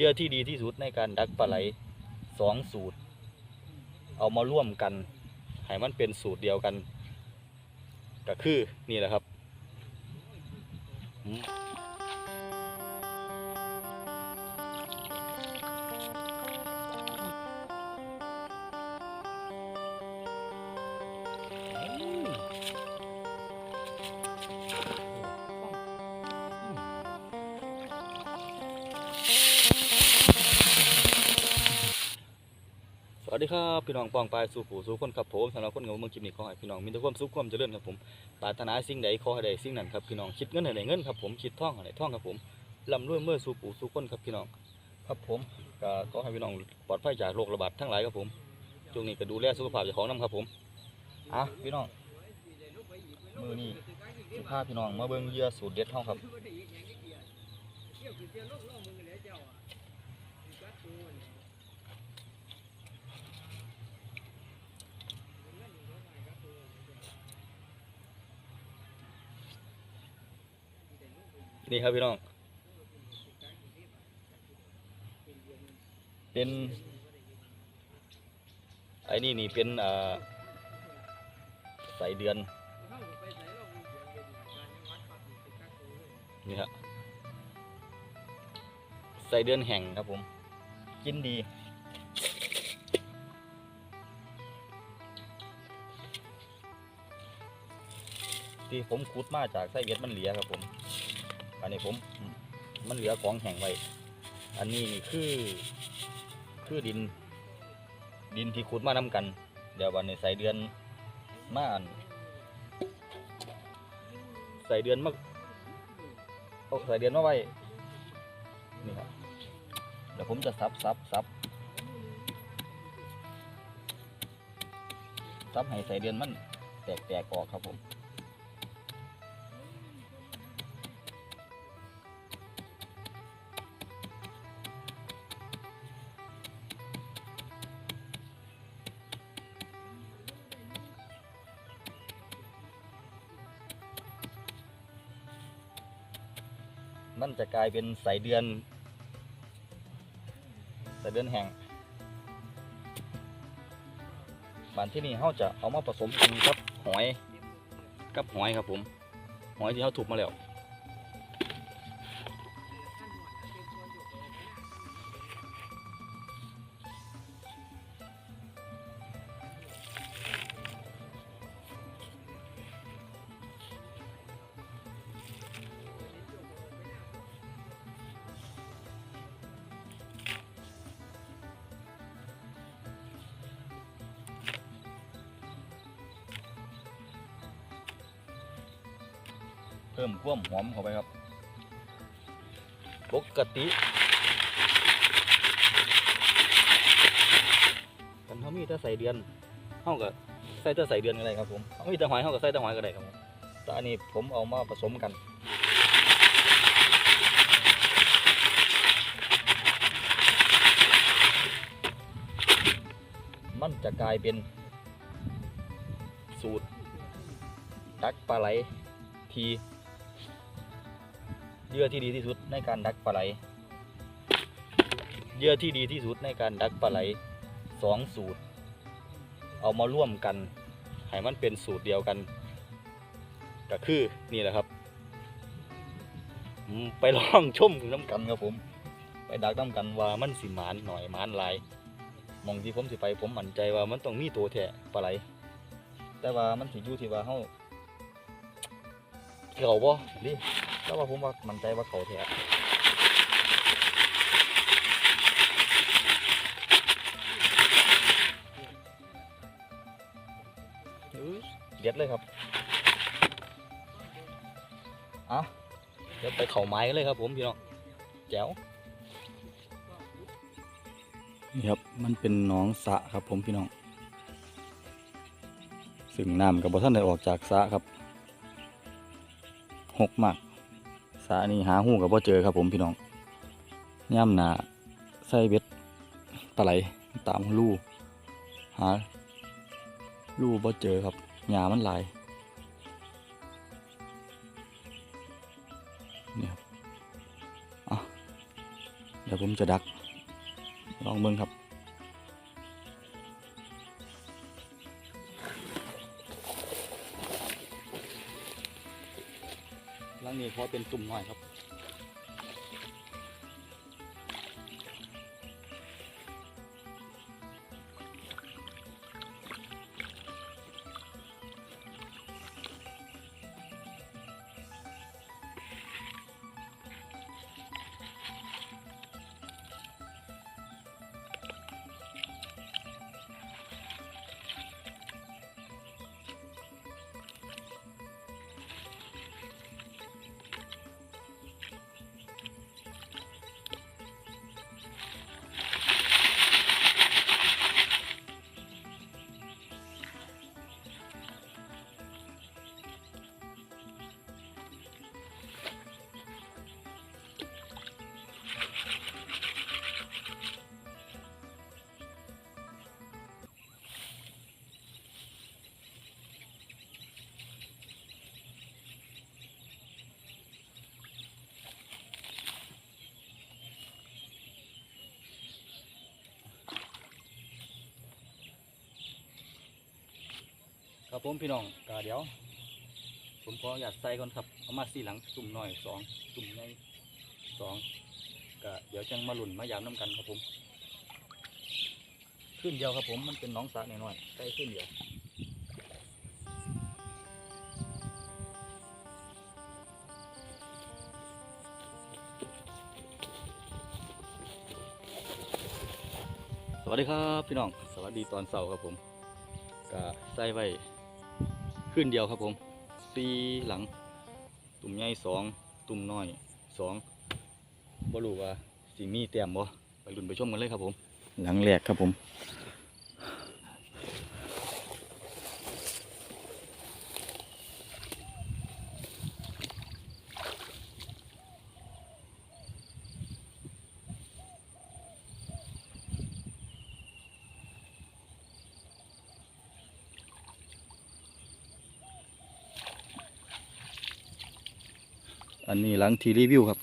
เยื่อที่ดีที่สุดในการดักปลาไหลสองสูตร เอามาร่วมกันให้มันเป็นสูตรเดียวกัน ก็คือนี่แหละครับ วัสดีครับพี่น้องปองปลายสู่ผู้สู่คนครับผมสำหรับคนกับเมืองคลิปนี้ขอให้พี่น้องมีแต่ความสุขความเจริญครับผมปรารถนาสิ่งใดขอให้ได้สิ่งนั้นครับพี่น้องคิดเงินให้ได้เงินครับผมคิดท่องให้ได้ท่องครับผมร่ำรวยเมื่อสู่ผู้สู่คนครับพี่น้อง ครับผมก็ขอให้พี่น้องปลอดภัยจากโรคระบาดทั้งหลายครับผมช่วงนี้ก็ดูแลสุขภาพเจ้าของนํครับผมอะพี่น้องมือนี้สิพาพี่น้องมาเบิ่งเยื่อสูตรเด็ดเฮาครับ นี่ครับพี่น้อง เป็นไอ้นี่นี่เป็นอ่าใส่เดือนนี่ครับใส่เดือนแห่งครับผม กินดีที่ผมขุดมาจากไส้เบ็ดมันเหลียครับผม อันนี้ผมมันเหลือของแห้งไว้ อันนี้คือคือดิน ดินที่ขุดมานํกัน เดี๋ยววันนี้ใส่เดือนมาอันใส่เดือนมาเอาใส่เดือนมาไว้นี่ครับเดี๋ยวผมจะซับซับซับซับให้ใส่เดือนมันแตกแตกออกครับผม มันจะกลายเป็นสายเดือนสายเดือนแห้งบานที่นี่เขาจะเอามาผสมกันกับหอย กับหอยครับผม หอยที่เขาถูกมาแล้ว พิ่มความหอมเข้าไปครับ ปกติกันเขามีแต่ใส่เดือนเขาก็ใส่แต่ใส่เดือนก็ได้ครับผมเขามีแต่หอยเขาก็ใส่แต่หอยก็ได้ครับผมแต่อันนี้ผมเอามาผสมกันมันจะกลายเป็นสูตรดักปลาไหลที เหยื่อที่ดีที่สุดในการดักปลาไหลเหยื่อที่ดีที่สุดในการดักปลาไหลสองสูตร เอามาร่วมกันให้มันเป็นสูตรเดียวกันก็คือนี่แหละครับ ไปลองชมน้ำกันครับผม ไปดักน้ำกันว่ามันสิหมานหน่อยหมานหลายมองที่ผมสิไปผมมั่นใจว่ามันต้องมีตัวแทะปลาไหลแต่ว่ามันสิอยู่ที่ว่าเฮาเขาบ่ดิ แต่ว่าผมว่ามั่นใจว่าเขาแท้อุ๊ยเด็ดเลยครับเอะเดี๋ยวไปเข่าไม้กันเลยครับผมพี่น้องแจ๋วนี่ครับ มันเป็นหนองสระครับผมพี่น้อง ซึ่งน้ำกับบท่านได้ออกจากสระครับหกมากส ระนี้หาหูกับบ่อเจอครับผมพี่น้องย่ำหนาใส่เบ็ดปลาไหลตามรูหารูบ่เจอครับหญ้ามันหลายเนี่ยครับเดี๋ยวผมจะดัก ลองเบิ่งครับะเป็นตุ่มน้อยครับ ครับผมพี่น้องกาเดี๋ยว ผมขออยากใส่ก่อนครับเอามาสี่หลังตุ่มหน่อยสองตุ่มในสองกะเดี๋ยวจังมาหลุ่นมายามน้ำกันครับผม ขึ้นเดียวครับผมมันเป็นน้องสระน้อยๆใส่ขึ้นเดียวสวัสดีครับพี่น้อง สวัสดีตอนเสาร์ครับผมกะใส่ไว้ ขึ้นเดียวครับผมสีหลัง ตุ่มใหญ่สองตุ่มน้อยสองบรูว่าสิมีเตรียมบ่ไปลุ้นไปชมกันเลยครับผม หลังแรกครับผม อันนี้หลังทีรีวิวครับ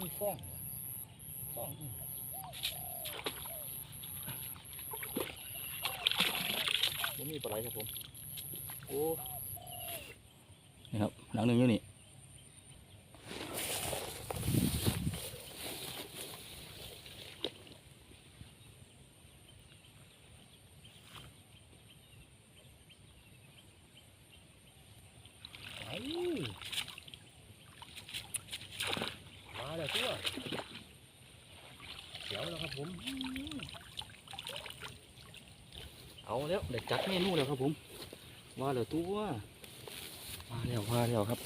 มีฟองฟองผมมีปลาไหลครับผม โอ้ นี่ครับหลังหนึ่งอยู่นี่ ไอ้มาแล้วตัวเดี๋ยวแล้วครับผม เอาแล้วเด็กจัดเมนูแล้วครับผมว่าแล้วตัวมาแล้วว่าแล้วครับ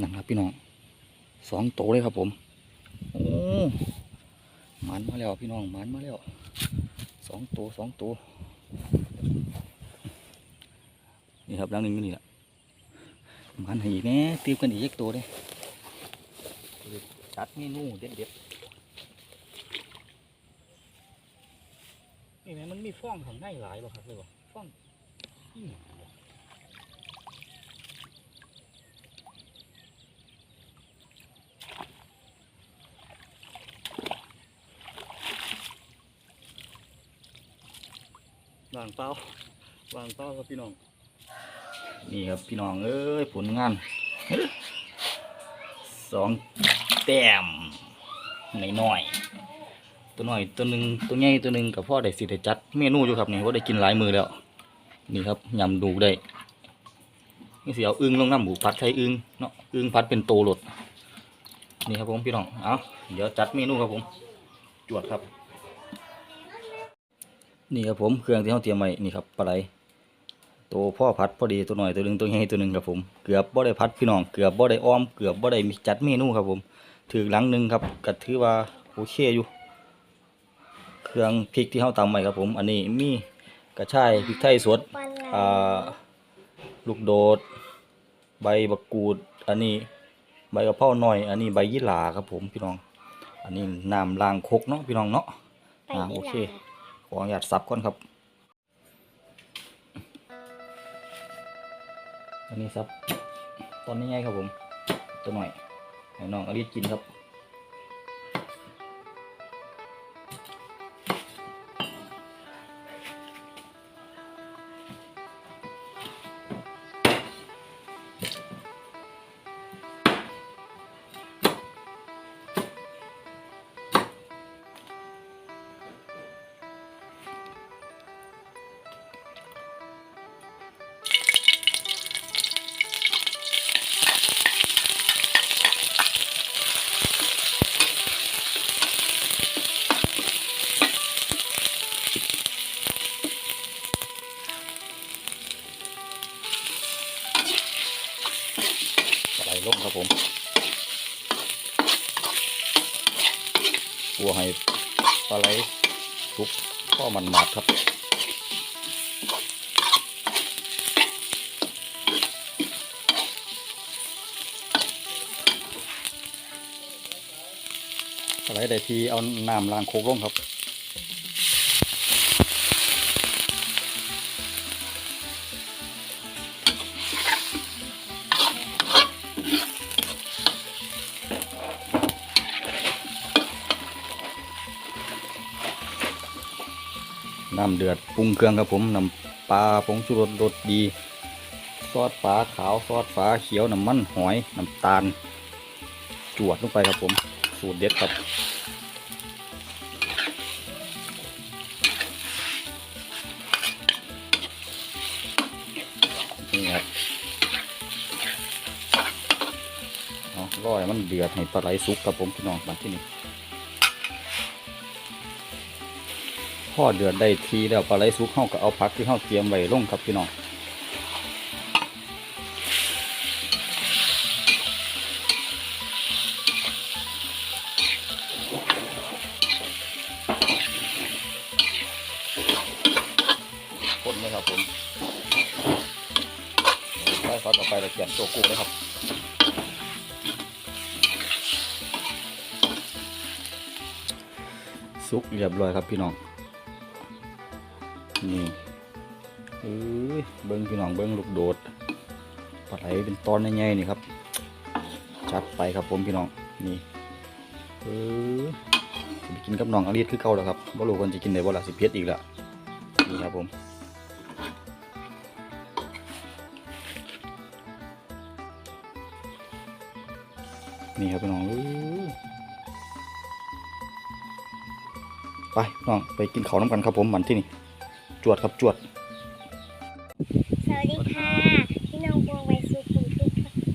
นั่นครับพี่น้องสองโตวเลยครับผมโอ้หมันมาแล้วพี่น้องหมันมาแล้วสองตัวสองตัวนี่ครับหลังหนึ่งนี่แหละหมันให้อีกแน่ตีบกันอีกตัวเลยจัดเมนูเด็ดเด็ดๆนี่แม่มันมี ฟองข้างในหลายบ่ครับเลยบ่ฟองอีหยังบ่วางเป้าวางเป้าครับพี่น้อง นี่ครับพี่น้องเอ้ยผลงานสองแต้มน้อยๆ ตัวหน้อยตัวหนึ่งตัวใหญ่ตัวหนึ่งกับพ่อได้สิได้จัดเมนูอยู่ครับนี่ว่าได้กินหลายมือแล้ว นี่ครับยำดูได้นี่สิเอาอึ้งลงน้ำหมูพัดใช้อึ้งเนาะอึ้งพัดเป็นโตหลดนี่ครับผมพี่น้องเอาเดี๋ยวจัดเมนูครับผม จวดครับ นี่ครับผมเครื่องที่เขาเตรียมไว้นี่ครับปลาไหลตัวพ่อพัดพอดีตัวหน่อยตัวหนึ่งตัวใหญ่ตัวหนึ่งครับผมเกือบบ่ได้พัดพี่น้องเกือบบ่ได้อ้อมเกือบบ่ได้มีจัดเมนูครับผมถือหลังหนึ่งครับก็ถือว่าโอเคอยู่ รื่องพริกที่เขาตำไว้ครับผม อันนี้มีกระชายพริกไทยสดอ่าลูกโดด ใบบักกูด อันนี้ใบกะเพราหน่อย อันนี้ใบยี่หร่าครับผมพี่น้อง อันนี้น้ำล้างคกเนาะพี่น้องเนาะไปอ่าอีโอหเคลาขออนุญาตซับก่อนครับ อันนี้ซับตอนนี้ไงครับผม ตัวหน่อยให้น้องอลิสกินครับ ทุกข้อมันหมาดครับ อะไรได้ทีเอาน้ำล้างโคกลงครับ น้ำเดือดปรุงเครื่องครับผมน้ำปลาผงชูรสรสดีซอสฝาขาวซอสฝาเขียวน้ำมันหอยน้ำตาล จวดลงไปครับผม สูตรเด็ดครับนี่ครับร้อยมันเดือดให้ปลาไหลสุกครับผมพี่น้องมาที่นี่ พอเดือดได้ทีแล้วปลาไหลสุกเข้าก็เอาผักที่เข้าเตรียมไว้ลงครับพี่น้องคนเลยครับผมไปซอสต่อไปเราเตรียมโจกุเลยครับสุกเรียบร้อยครับพี่น้อง นี่เอ้ยเบิ้งพี่น้องเบิ้งลูกโดดปลาไหลเป็นตอนใหญ่ๆนี่ครับ จัดไปครับผมพี่น้องนี่เออสิไปกินกับน้องอลีดคือเก่าแล้วครับบ่รู้คนจะกินได้บ่ล่ะสิเผ็ดอีกแล้วนี่ครับผมนี่ครับพี่น้องเอ้ยไปน้องไปกินข้าวน้ำกันครับผมมันที่นี่ จวดครับจวด สวัสดีค่ะ พี่น้องพวงไวสุขุมทุก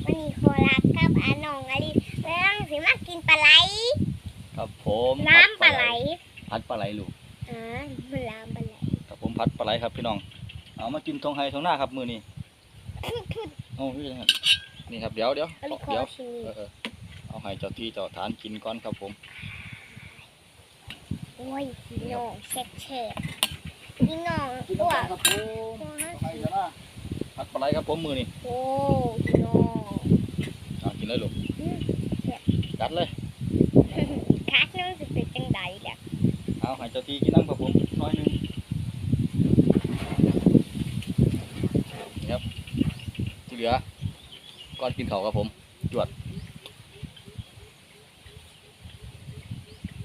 วันนี้โคราชกับอาน้องอลิเรื่องสิมากินปลาไหล ครับผมน้ำปลาไหล พัดปลาไหลลูกอ่ามันน้ำปลาไหลครับผมพัดปลาไหลครับพี่น้อง เอามากินทงไฮทงหน้าครับมือนี้เอาพี่ครับนี่ครับเดี๋ยวเดี๋ยวอลิคอเดี๋ยวชิเออเออเอาให้เจ้าที่เจ้าฐานกินก่อนครับผม โอ้ยพี่น้องเช็คเช็ค พี่น้องตัวครับผมพัดปลาไหลครับผมมือนี้โอ้พี่น้องเอากินเลยลูกอืมจัดเลย คักน้องสิเป็นจังใดแหละเอาให้เจ้าที่กินน้ำครับผมน้อยหนึงนี่ครับที่เหลือก่อนกินเขาวครับผมจวด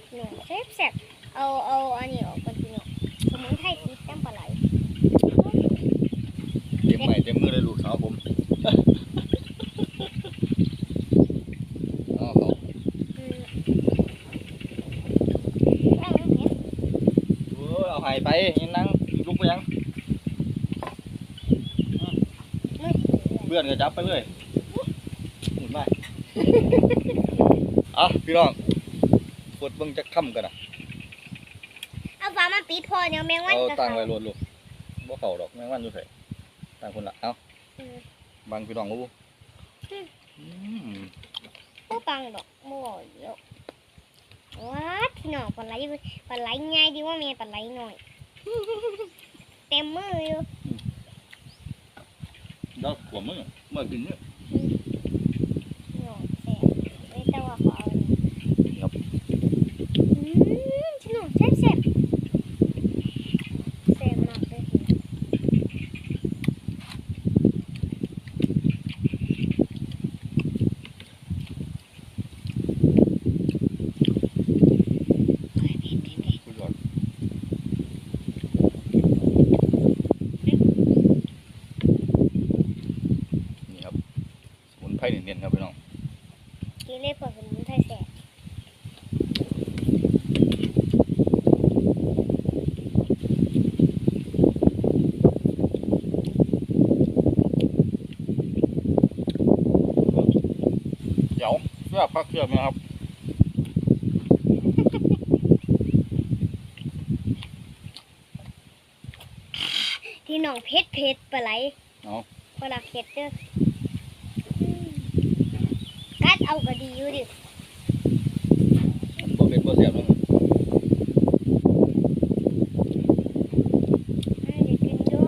พี่น้องเซ็บเซ็บเอาเอาอันนี้ออกก่อนพี่น้องสมุนไพรติดน้ำปลาไหล เต็มใหม่เต็มมือเลยลูกสาวผมเอาเขาอืมแล้วมันเผ็ดเออเอาใหายไปยังนั่งลุกไปยังมืดเพื่อนก็จับไปเลยหมุนไปอะพี่น้องกดเบิ่งจะค่ำกันนะเอาฟ้ามาปิดพอเดี๋ยวแมงวันเอาจะตั้งเข้า ไว้รวดลูกบ่เข่าดอกแมงวันอยู่ไส ตั้งคนละเอาอืมบังพี่น้องกูอืมอืมผู้ปังดอกมั่วเยอะว้าดพี่น้องปลาไหลปลาไหลง่ายดีว่าแม่ปลาไหลหน่อย เต็มมืออยู่ดอกขวมือเมื่อกินเนี่ย พี่น้องแซ่บ นี่เลยพอสมุนไพรแสบ เดี๋ยว พระเครื่อไหมครับ ที่น้องเพชรเพชรปลาไหล เอา ปลาเข็ดเด้ออืมกัดเอาก็ดีอยู่ดิ บ่เป็นบ่เสียบเลย อ่าเดี๋ยวกินดู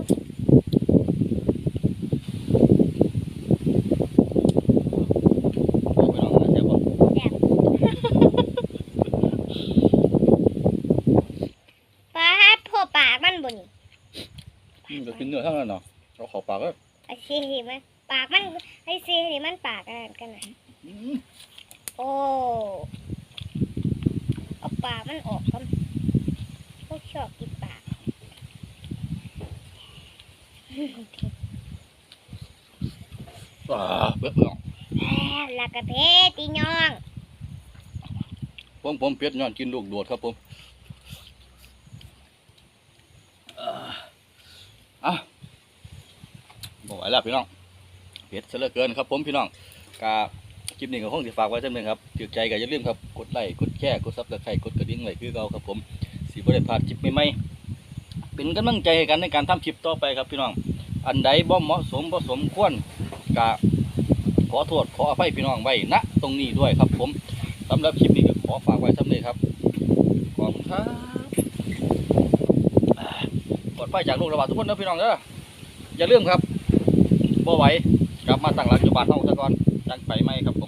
บอกไปน้องนะเสียบบ่ แซ่บปลาพอปากมันบ่นี่ อืมจะกินเนื้อเท่านั้นเนาะเราขอปากก็ ไอ้เสียให้มันปากมันไอ้เสียให้มันปากกันนั่นกันนะอืมโอ้เอาปากมันออกกันพวกชอบกินปากอ่าเบิดเนาะแซ่บแล้วก็เพชรตีน้องผมผมเป็ดย้อนกินลูกโดดครับผมอ่าอะบ่ไหว แล้วพี่น้องเผ็ดเหลือเกินครับผมพี่น้องกาคลิปนี้ก็คงสิฝากไว้เท่านี้ครับถือใจก็อย่าลืมครับกดไลค์กดแชร์กดซับสไครต์กดกระดิ่งไว้คือเก่าครับผมสิบ่ได้พาดคลิปใหม่ๆเป็นกำลังใจให้กันในการทำคลิปต่อไปครับพี่น้อง อันใดบ่เหมาะสมบ่สมควรกะขอโทษขออภัยพี่น้องไว้ณตรงนี้ด้วยครับผมสำหรับคลิปนี้ก็ขอฝากไว้สำเร็จครับขอบคุณครับปลอดภัยจากโรคระบาดทุกคนนะพี่น้องเด้ออย่าลืมครับ บ่ไหวกลับมาตั้งหลักอยู่บ้านเฮาซะก่อนจังไปไหมครับผม